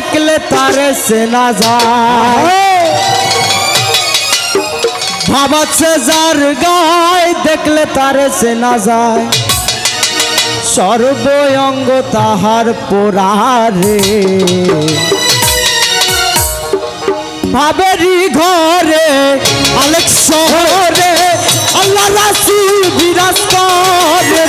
দেখলে তারে সেনা যায়। ভাবাচ্ছে যার গায় দেখলে তারে সেনা যায়। সর্বঙ্গ তাহার পোড়ারে। ভাবেরি ঘরে, আলেক শহরে, আল্লাহ রাসুল বিরাজ করে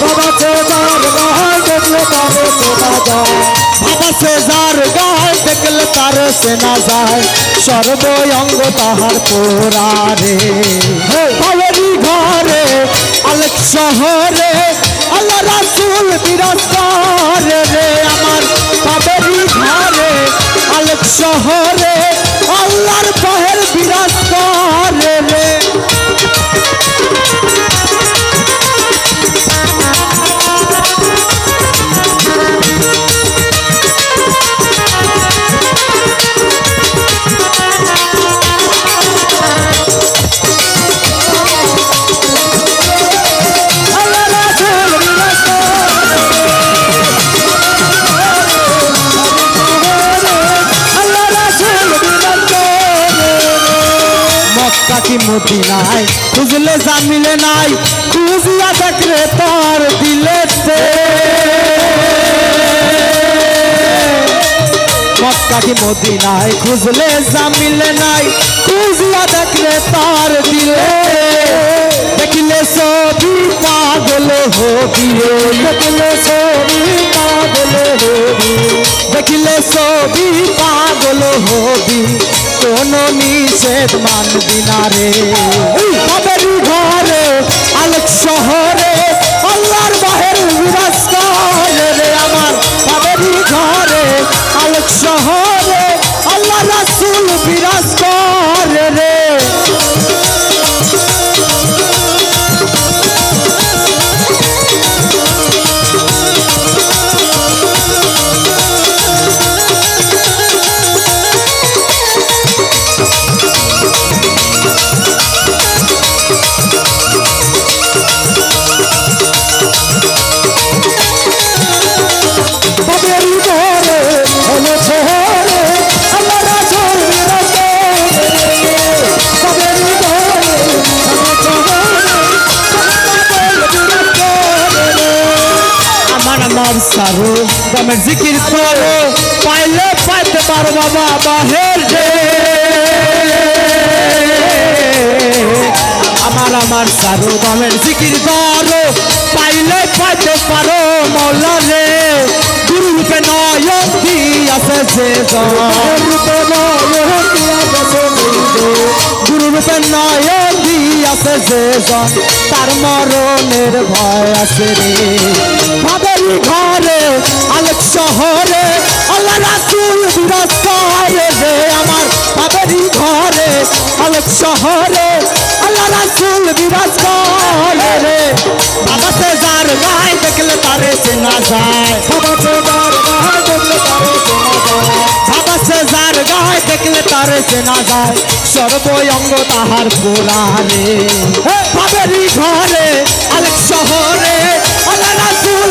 বাবা সে যার দেখলে তারে সেনা যায়। বাবা যার গায়ে দেখলে তারে তাহার পোড়ারে ভাবেরি ঘরে, আলেক শহরে আল্লাহ রাসুল বিরাজ রে। আমার ভাবেরি ঘরে, আলেক শহরে। কি মদিনায়। খুঁজলে জামিলে নাই, খুঁজিয়া দেখলে তার দিলেতে মক্কা কি মদিনায়, খুঁজলে জামিলে নাই, খুঁজিয়া দেখলে তার দিলে। দেখিলে সবই পাগল হবি দেখিলে সবই পাগল হবি। দেখিলে সবই পাগল হবি কোন নিষেধ মানবি না রে। সারো, দামের জিকির করো, পাইলে পাইতে পারো বাবা, বাহের রে। আমার আমার সারো, দামের জিকির করো, পাইলে পাইতে পারো মৌলা রে। গুরু রূপে নয়ন দিয়াছে যে রূপে নয়ন দিয়াছে গুরু নয়ন দিয়াছে যে তার মরণের ভয় আছে রে। ভাবের ঘরে, আলেক শহরে, আল্লাহ রাসুল বিরাজ করে রে আমার। ভাবের ঘরে, আলেক শহরে, আল্লাহ রাসুল বিরাজ করে রে। বাবা সে যার গায়ে তারে চেনা যায় সর্বঙ্গ তাহার বাবেরি ঘরে আলেক শহরে আল্লাহ রাসুল